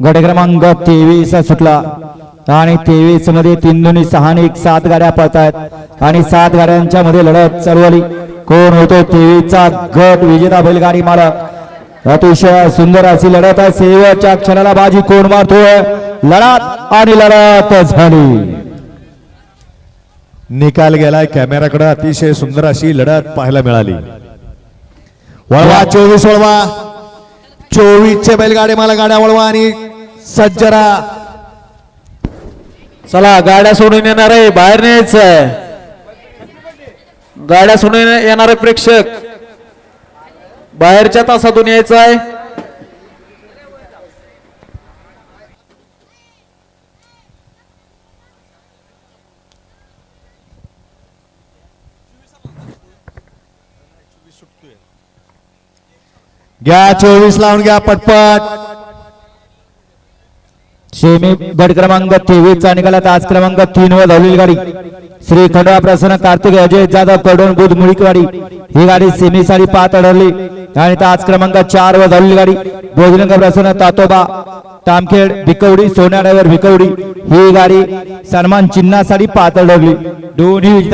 गट क्रमांक तेवीस सुटला. आणि तेवीसमध्ये तीन दोन्ही सहा आणि एक सात गाड्या पळतायत. आणि सात गाड्यांच्या मध्ये लढत चालवली कोण होतो तेवीसचा गट? विजेता बैलगाडी मालक. अतिशय सुंदर अशी लढत आहे. सेवेच्या क्षणाला बाजी कोण मारतोय? लढत आणि लढत झाली. निकाल गेलाय कॅमेराकडे अतिशय सुंदर अशी लढत पाहायला मिळाली. वळवा चोवीस वळवा. चोवीसचे बैलगाडे बैलगाडी मला गाड्या वळवा आणि सज्जरा. चला गाड्या सोडून येणार आहे बाहेर न्यायचंय गाड्या सोडून येणारे प्रेक्षक. बाहेरच्या तासातून यायचं आहे. घ्या चोवीस लावून घ्या पटपट. शेमी गट क्रमांक तेवीस चा निकाला तास क्रमांक तीन वर धावलेली गाडी. श्री खंडवा प्रसन्न कार्तिक अजय जाधवकडून बुध मुळीकवाडी. ही गाडी सेमी साठी पाच अडवली आणि तास क्रमांक चार वर धावलेली गाडी. भोजनंग प्रसन्न तातोबा तामखेड भिकवडी सोन्या ड्रायव्हर भिकवडी. ही गाडी सन्मान चिन्हासाठी पाच अडवली दोन्ही